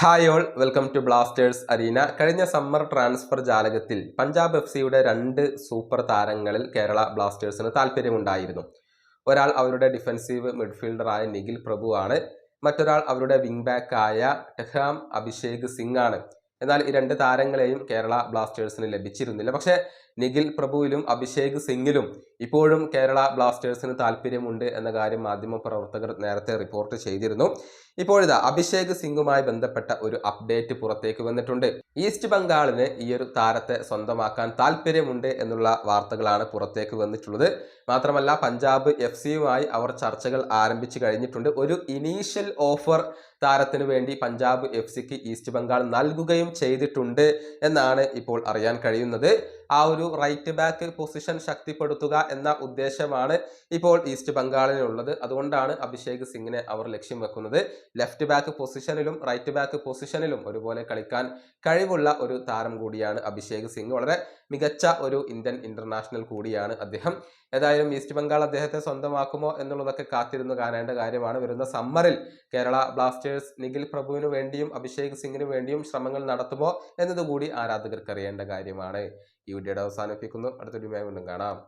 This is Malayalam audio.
Hi all welcome to Blasters arena. കഴിഞ്ഞ സമ്മർ ട്രാൻസ്ഫർ ജാലകത്തിൽ പഞ്ചാബ് എഫ് സിയുടെ രണ്ട് സൂപ്പർ താരങ്ങളിൽ കേരള ബ്ലാസ്റ്റേഴ്സിന് താല്പര്യമുണ്ടായിരുന്നു. ഒരാൾ അവരുടെ ഡിഫൻസീവ് മിഡ്ഫീൽഡറായ നിഖിൽ പ്രഭു ആണ് മറ്റൊരാൾ അവരുടെ വിങ് ബാക്കായ ടെഹാം അഭിഷേക് സിംഗ് ആണ് എന്നാൽ ഈ രണ്ട് താരങ്ങളെയും കേരള ബ്ലാസ്റ്റേഴ്സിന് ലഭിച്ചിരുന്നില്ല. പക്ഷേ നിഖിൽ പ്രഭുവിലും അഭിഷേക് സിംഗിലും ഇപ്പോഴും കേരള ബ്ലാസ്റ്റേഴ്സിന് താല്പര്യമുണ്ട് എന്ന കാര്യം മാധ്യമ പ്രവർത്തകർ നേരത്തെ റിപ്പോർട്ട് ചെയ്തിരുന്നു. ഇപ്പോഴിതാ അഭിഷേക് സിംഗുമായി ബന്ധപ്പെട്ട ഒരു അപ്ഡേറ്റ് പുറത്തേക്ക് വന്നിട്ടുണ്ട്. ഈസ്റ്റ് ബംഗാളിന് ഈ ഒരു താരത്തെ സ്വന്തമാക്കാൻ താല്പര്യമുണ്ട് എന്നുള്ള വാർത്തകളാണ് പുറത്തേക്ക് വന്നിട്ടുള്ളത്. മാത്രമല്ല പഞ്ചാബ് എഫ് സിയുമായി അവർ ചർച്ചകൾ ആരംഭിച്ചു കഴിഞ്ഞിട്ടുണ്ട്. ഒരു ഇനീഷ്യൽ ഓഫർ താരത്തിന് വേണ്ടി പഞ്ചാബ് എഫ് സിക്ക് ഈസ്റ്റ് ബംഗാൾ നൽകുകയും ചെയ്തിട്ടുണ്ട് എന്നാണ് ഇപ്പോൾ അറിയാൻ കഴിയുന്നത്. ആ ഒരു റൈറ്റ് ബാക്ക് പൊസിഷൻ ശക്തിപ്പെടുത്തുക എന്ന ഉദ്ദേശമാണ് ഇപ്പോൾ ഈസ്റ്റ് ബംഗാളിനുള്ളത് അതുകൊണ്ടാണ് അഭിഷേക് സിംഗിനെ അവർ ലക്ഷ്യം വെക്കുന്നത്. ലെഫ്റ്റ് ബാക്ക് പൊസിഷനിലും റൈറ്റ് ബാക്ക് പൊസിഷനിലും ഒരുപോലെ കളിക്കാൻ കഴിവുള്ള ഒരു താരം കൂടിയാണ് അഭിഷേക് സിംഗ്. വളരെ മികച്ച ഒരു ഇന്ത്യൻ ഇന്റർനാഷണൽ കൂടിയാണ് അദ്ദേഹം. ഏതായാലും ഈസ്റ്റ് ബംഗാൾ അദ്ദേഹത്തെ സ്വന്തമാക്കുമോ എന്നുള്ളതൊക്കെ കാത്തിരുന്നു കാണേണ്ട കാര്യമാണ്. വരുന്ന സമ്മറിൽ കേരള ബ്ലാസ്റ്റേഴ്സ് നിഖിൽ പ്രഭുവിന് വേണ്ടിയും അഭിഷേക് സിംഗിന് വേണ്ടിയും ശ്രമങ്ങൾ നടത്തുമോ എന്നതുകൂടി ആരാധകർക്ക് അറിയേണ്ട കാര്യമാണ്. ഈ വീഡിയോയുടെ അവസാനിപ്പിക്കുന്നു. അടുത്തൊരു വീണ്ടും കാണാം.